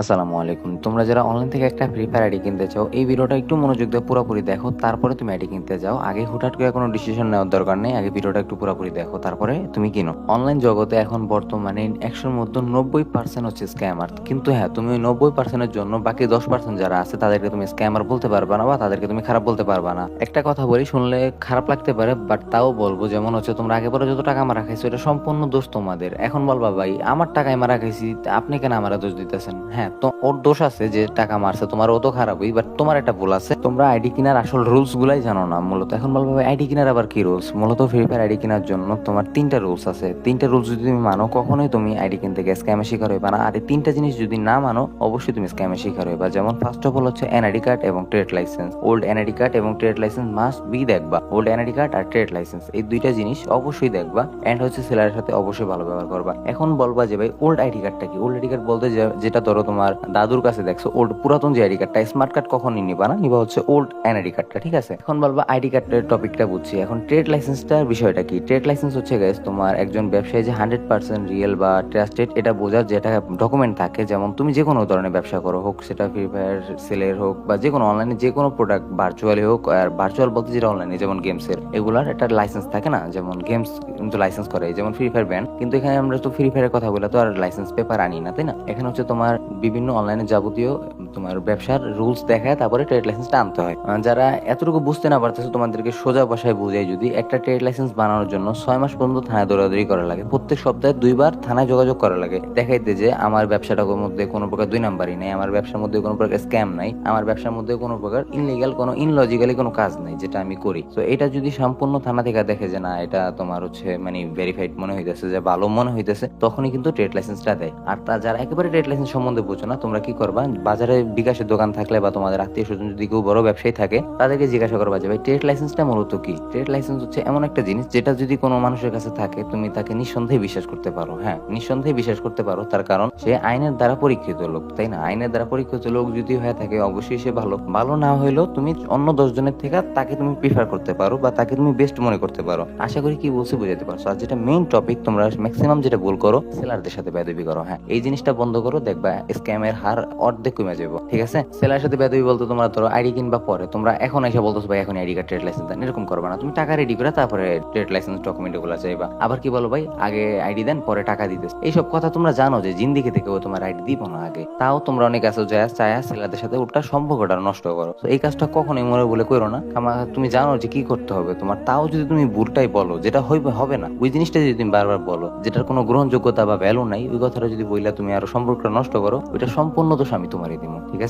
আসসালামু আলাইকুম। তোমরা যারা অনলাইন থেকে একটা ফ্রি ফায়ার আইডি কিনতে চাও, এই ভিডিওটা একটু মনোযোগ দিয়ে পুরোপুরি দেখো, তারপরে তুমি আইডি কিনতে যাও। আগে হুটহাট করে কোনো ডিসিশন নেওয়ার দরকার নেই, আগে ভিডিওটা একটু পুরোপুরি দেখো, তারপরে তুমি কিনো। অনলাইন জগতে এখন বর্তমানে একশোর মধ্যে নব্বই পার্সেন্ট হচ্ছে স্ক্যামার কিন্তু হ্যাঁ তুমি ওই নব্বই পার্সেন্টের জন্য বাকি দশ পার্সেন্ট যারা আছে, তাদেরকে তুমি স্ক্যামার বলতে পারবে না বা তাদেরকে তুমি খারাপ বলতে পারবে না। একটা কথা বলি, শুনলে খারাপ লাগতে পারে বাট তাও বলব, যেমন হচ্ছে তোমরা আগে পরে যত টাকা মারা খাইছো, এটা সম্পূর্ণ দোষ তোমাদের। এখন বলবা, ভাই, আমার টাকায় মারা খাইছি তা আপনি কেন আমার দোষ দিতেছেন? হ্যাঁ তো ওর দোষ আছে যে টাকা মারছে, তোমার ও তো খারাপই বাট তোমার একটা ভুল আছে। তোমরা আইডি কেনার আসল রুলস গুলাই জানো না, মূলত। এখন বলব আইডি কেনার আবার কি রুলস মূলত ফ্রি ফায়ার আইডি কেনার জন্য তোমার তিনটা রুলস আছে। তিনটা রুলস যদি তুমি মানো, কখনোই তুমি আইডি কিনতে গিয়ে স্ক্যামের শিকার হইবা না। আর এই তিনটা জিনিস যদি না মানো, অবশ্যই তুমি স্ক্যামের শিকার হইবা। যেমন ফার্স্ট অফ অল হচ্ছে এনআইডি কার্ড এবং trade licence old NID card এবং ট্রেড লাইসেন্স মাস্ট বি দেখবা। ওল্ড এনআইডি কার্ড আর ট্রেড লাইসেন্স এই দুইটা জিনিস অবশ্যই দেখবা। এন্ড হচ্ছে সেলারের সাথে অবশ্যই ভালো ব্যবহার করবা। এখন বলবা যে ভাই ওল্ড আইডি কার্ডটা কি? ওল্ড আইডি কার্ড বলতে যেটা ধরো তোমার দাদুর কাছে দেখছ ওল্ড পুরাতন যে আইডি কার্ডটা স্মার্ট কার্ড কখনই নিবা না, নিবা হচ্ছে ওল্ড এনআইডি কার্ডটা ঠিক আছে? এখন বলবা আইডি কার্ডের টপিকটা বুঝছি। এখন ট্রেড লাইসেন্সটার বিষয়টা কি? ট্রেড লাইসেন্স হচ্ছে গাইস তোমার একজন ব্যবসায়ী যে হান্ড্রেড পার্সেন্ট রিয়েল বা ট্রাস্টেড এটা বোঝার যেটা ডকুমেন্ট থাকে, যেমন তুমি যে কোনো ধরনের ব্যবসা করো হোক, সেটা ফ্রি ফায়ার সেলের হোক, বা যে কোনো অনলাইনে যে কোনো প্রোডাক্ট ভার্চুয়ালি হোক, আর ভার্চুয়াল বলতে যেটা অনলাইনে যেমন গেমসের এগুলার একটা লাইসেন্স থাকে না? যেমন গেমস কিন্তু লাইসেন্স করে, যেমন ফ্রি ফায়ার ব্যান্ড কিন্তু এখানে আমরা তো ফ্রি ফায়ারের কথা বলে তো আর লাইসেন্স পেপার আনি না, তাই না? এখানে হচ্ছে তোমার বিভিন্ন অনলাইনে যাবতীয়, তোমার ব্যবসার রুলস দেখায়, তারপরে ট্রেড লাইসেন্সটা আনতে হয়। যারা এতটুকু বুঝতে না পারতেছে, তোমাদেরকে সোজা ভাষায় বুঝাই যদি, একটা ট্রেড লাইসেন্স বানানোর জন্য ছয় মাস পর্যন্ত থানায় দৌড়াদৌড়ি করা লাগে। প্রত্যেক সপ্তাহে দুইবার থানায় যোগাযোগ করা লাগে। দেখাইতে যে, আমার ব্যবসাটার মধ্যে কোনো প্রকার দুই নাম্বারই নেই, আমার ব্যবসার মধ্যে কোনো প্রকার স্ক্যাম নাই, আমার ব্যবসার মধ্যে কোনো প্রকার ইনলিগাল কোনো ইনলজিক্যালি কোনো কাজ নাই, যেটা আমি করি। তো এটা যদি সম্পূর্ণ থানা থেকে দেখে যে, না, এটা তোমার হচ্ছে মানে ভেরিফাইড মনে হইতেছে যে, ভালো মনে হইতেছে, তখনই কিন্তু ট্রেড লাইসেন্সটা দেয়। আর তা যারা একেবারে ট্রেড লাইসেন্স সম্বন্ধে বোঝো না? তোমরা কি করবা? বাজারে বিকাশের দোকান থাকলে বা তোমাদের আত্মীয় স্বজন যদি কেউ বড় ব্যবসায়ী থাকে, তাদেরকে জিজ্ঞাসা করবা যে, ভাই ট্রেড লাইসেন্সটা মূলত কি? ট্রেড লাইসেন্স হচ্ছে এমন একটা জিনিস যেটা যদি কোনো মানুষের কাছে থাকে, তুমি তাকে নিঃসন্দেহে বিশ্বাস করতে পারো। হ্যাঁ নিঃসন্দেহে বিশ্বাস করতে পারো। তার কারণ, সে আইনের দ্বারা পরীক্ষিত লোক, তাই না? আইনের দ্বারা পরীক্ষিত লোক যদি হয়ে থাকে, অবশ্যই সে ভালো। ভালো না হইলেও তুমি অন্য দশ জনের থেকে তাকে তুমি প্রিফার করতে পারো বা তাকে তুমি বেস্ট মনে করতে পারো। আশা করি কি বলছি বুঝাতে পারছ? আর যেটা মেইন টপিক তোমরা ম্যাক্সিমাম যেটা ভুল করো সেলারদের সাথে বেদবি করো। হ্যাঁ এই জিনিসটা বন্ধ করো, দেখবা স্ক্যামের হার অর্ধেক কমে যাব ঠিক আছে? সেলার সাথে বেদবি বলতে তোমরা ধরো আইডি কিনবা পরে, তোমরা এখন এসে বলতেছো, ভাই, এখন আইডি কার্ড ট্রেড লাইসেন্স দেন। এরকম করবা না। তুমি টাকা রেডি করে তারপরে ট্রেড লাইসেন্স ডকুমেন্টগুলো চাইবা। আবার কি বলো ভাই? আগে আইডি দেন, পরে টাকা দিতে এইসব কথা তোমরা জানো যে জিন্দিগি থেকে তোমার আইডি দিব না আগে। তাও তোমরা অনেক আছো যায় চায়া সেলারদের সাথে ওটা সম্পর্কটা নষ্ট করো। এই কাজটা কখনোই মনে বলে করো না। কামা- তুমি জানো যে কি করতে হবে তোমার। তাও যদি তুমি ভুলটাই বলো, যেটা হইবে, হবে না। ওই জিনিসটা যদি তুমি বারবার বলো, যেটার কোনো গ্রহণযোগ্যতা বা ভ্যালু নাই, ওই কথাটা যদি বইলা তুমি আরও সম্পর্কটা নষ্ট করো ওইটা সম্পূর্ণ দোষ আমি তোমারই দিব ঠিক আছে?